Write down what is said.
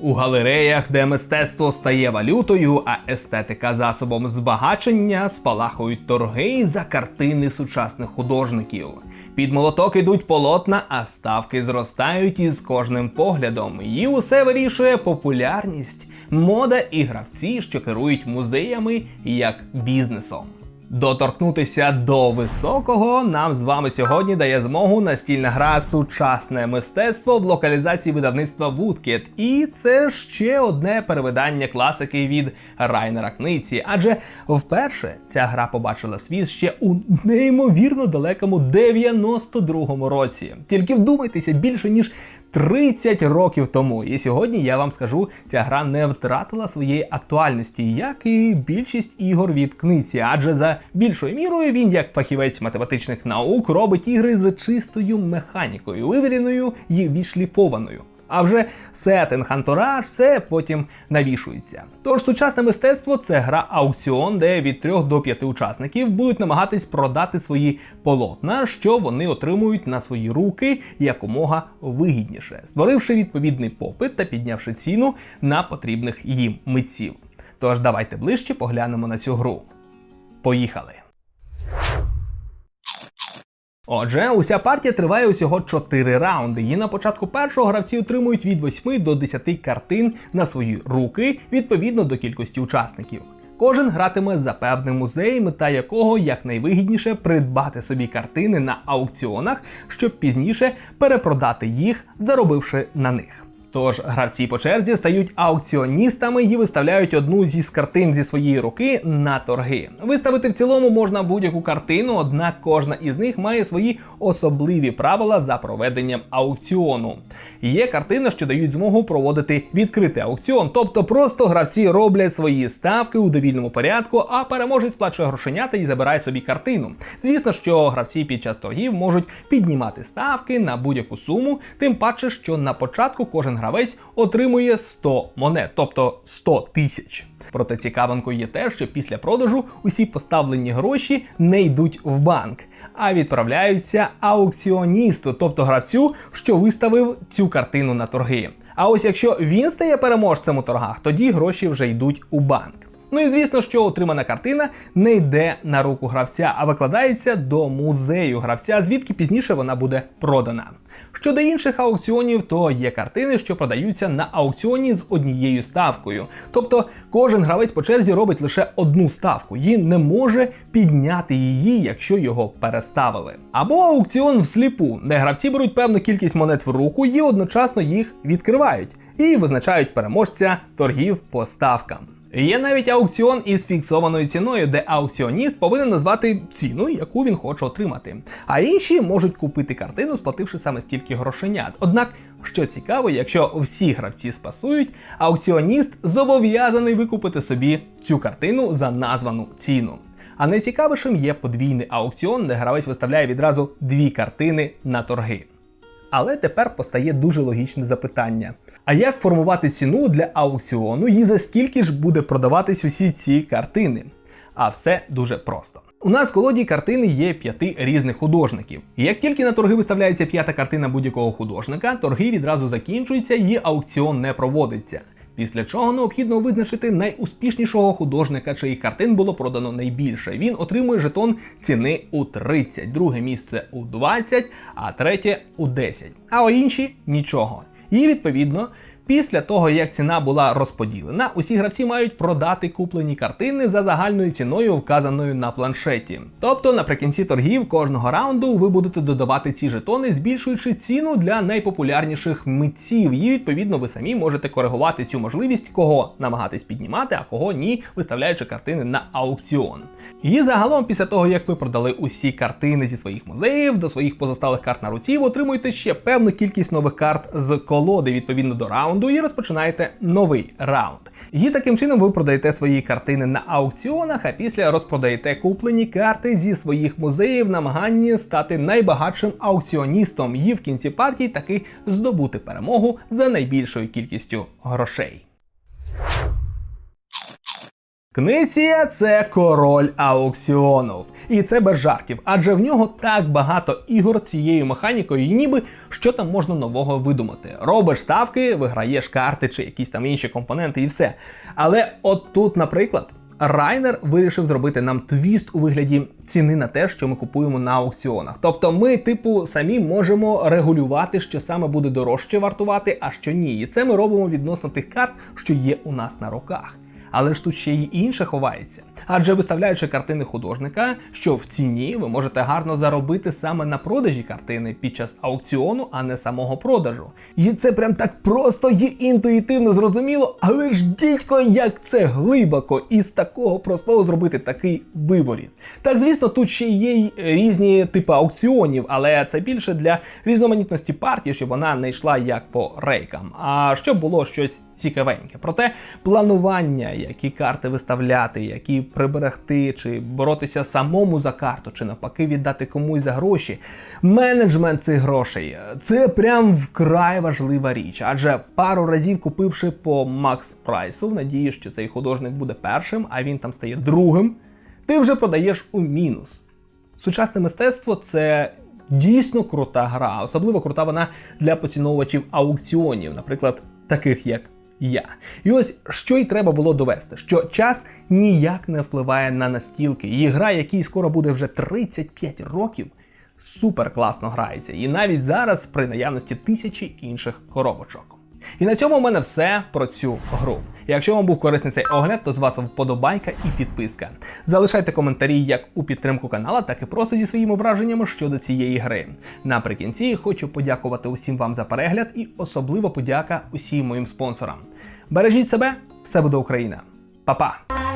У галереях, де мистецтво стає валютою, а естетика засобом збагачення, спалахують торги за картини сучасних художників. Під молоток ідуть полотна, а ставки зростають із кожним поглядом. І усе вирішує популярність, мода і гравці, що керують музеями як бізнесом. Доторкнутися до високого нам з вами сьогодні дає змогу настільна гра сучасне мистецтво в локалізації видавництва Woodkit. І це ще одне перевидання класики від Райнера Книці. Адже вперше ця гра побачила світ ще у неймовірно далекому 92-му році. Тільки вдумайтеся більше ніж 30 років тому. І сьогодні я вам скажу, ця гра не втратила своєї актуальності, як і більшість ігор від книці, адже за більшою мірою він, як фахівець математичних наук, робить ігри з чистою механікою, вивіреною і відшліфованою. А вже сеттинг, антураж, все потім навішується. Тож сучасне мистецтво це гра аукціон, де від 3 до 5 учасників будуть намагатись продати свої полотна, що вони отримують на свої руки якомога вигідніше, створивши відповідний попит та піднявши ціну на потрібних їм митців. Тож давайте ближче поглянемо на цю гру. Поїхали! Отже, уся партія триває усього 4 раунди, і на початку першого гравці отримують від 8 до 10 картин на свої руки відповідно до кількості учасників. Кожен гратиме за певний музей, мета якого якнайвигідніше придбати собі картини на аукціонах, щоб пізніше перепродати їх, заробивши на них. Тож гравці по черзі стають аукціоністами і виставляють одну зі картин зі своєї руки на торги. Виставити в цілому можна будь-яку картину, однак кожна із них має свої особливі правила за проведенням аукціону. Є картини, що дають змогу проводити відкритий аукціон, тобто просто гравці роблять свої ставки у довільному порядку, а переможець сплачує грошенята і забирає собі картину. Звісно, що гравці під час торгів можуть піднімати ставки на будь-яку суму, тим паче, що на початку кожен гравець отримує 100 монет, тобто 100 тисяч. Проте цікавинкою є те, що після продажу усі поставлені гроші не йдуть в банк, а відправляються аукціоністу, тобто гравцю, що виставив цю картину на торги. А ось якщо він стає переможцем у торгах, тоді гроші вже йдуть у банк. Ну і звісно, що отримана картина не йде на руку гравця, а викладається до музею гравця, звідки пізніше вона буде продана. Щодо інших аукціонів, то є картини, що продаються на аукціоні з однією ставкою. Тобто кожен гравець по черзі робить лише одну ставку і не може підняти її, якщо його переставили. Або аукціон всліпу, де гравці беруть певну кількість монет в руку і одночасно їх відкривають і визначають переможця торгів по ставкам. Є навіть аукціон із фіксованою ціною, де аукціоніст повинен назвати ціну, яку він хоче отримати. А інші можуть купити картину, сплативши саме стільки грошенят. Однак, що цікаво, якщо всі гравці спасують, аукціоніст зобов'язаний викупити собі цю картину за названу ціну. А найцікавішим є подвійний аукціон, де гравець виставляє відразу дві картини на торги. Але тепер постає дуже логічне запитання: а як формувати ціну для аукціону і за скільки ж буде продаватись усі ці картини? А все дуже просто. У нас в колоді картини є п'яти різних художників. І як тільки на торги виставляється п'ята картина будь-якого художника, торги відразу закінчуються і аукціон не проводиться. Після чого необхідно визначити найуспішнішого художника, чиїх картин було продано найбільше. Він отримує жетон ціни у 30, друге місце у 20, а третє у 10. А у інші нічого. І відповідно. Після того, як ціна була розподілена, усі гравці мають продати куплені картини за загальною ціною, вказаною на планшеті. Тобто наприкінці торгів кожного раунду ви будете додавати ці жетони, збільшуючи ціну для найпопулярніших митців. І відповідно ви самі можете коригувати цю можливість, кого намагатись піднімати, а кого ні, виставляючи картини на аукціон. І загалом, після того як ви продали усі картини зі своїх музеїв, до своїх позосталих карт на руці, ви отримуєте ще певну кількість нових карт з колоди відповідно до раунду і розпочинаєте новий раунд. І таким чином ви продаєте свої картини на аукціонах, а після розпродаєте куплені карти зі своїх музеїв в намаганні стати найбагатшим аукціоністом і в кінці партії таки здобути перемогу за найбільшою кількістю грошей. Книсія це король аукціонів. І це без жартів, адже в нього так багато ігор цією механікою, і ніби що там можна нового видумати. Робиш ставки, виграєш карти чи якісь там інші компоненти, і все. Але от тут, наприклад. Райнер вирішив зробити нам твіст у вигляді ціни на те, що ми купуємо на аукціонах. Тобто ми, типу, самі можемо регулювати, що саме буде дорожче вартувати, а що ні. І це ми робимо відносно тих карт, що є у нас на руках. Але ж тут ще й інше ховається. Адже виставляючи картини художника, що в ціні ви можете гарно заробити саме на продажі картини під час аукціону, а не самого продажу. І це прям так просто і інтуїтивно зрозуміло, але ж дідько, як це глибоко із такого простого зробити такий виворіт. Так, звісно, тут ще є й різні типи аукціонів, але це більше для різноманітності партії, щоб вона не йшла як по рейкам, а щоб було щось цікавеньке. Проте планування, які карти виставляти, які приберегти, чи боротися самому за карту, чи навпаки віддати комусь за гроші. Менеджмент цих грошей це прям вкрай важлива річ. Адже пару разів купивши по Макс Прайсу, в надії, що цей художник буде першим, а він там стає другим, ти вже продаєш у мінус. Сучасне мистецтво це дійсно крута гра, особливо крута вона для поціновувачів аукціонів, наприклад, таких як я. І ось що й треба було довести, що час ніяк не впливає на настілки. І гра, якій скоро буде вже 35 років, супер класно грається. І навіть зараз при наявності тисячі інших коробочок. І на цьому в мене все про цю гру. Якщо вам був корисний цей огляд, то з вас вподобайка і підписка. Залишайте коментарі як у підтримку канала, так і просто зі своїми враженнями щодо цієї гри. Наприкінці хочу подякувати усім вам за перегляд і особливо подяка усім моїм спонсорам. Бережіть себе, все буде Україна. Па-па!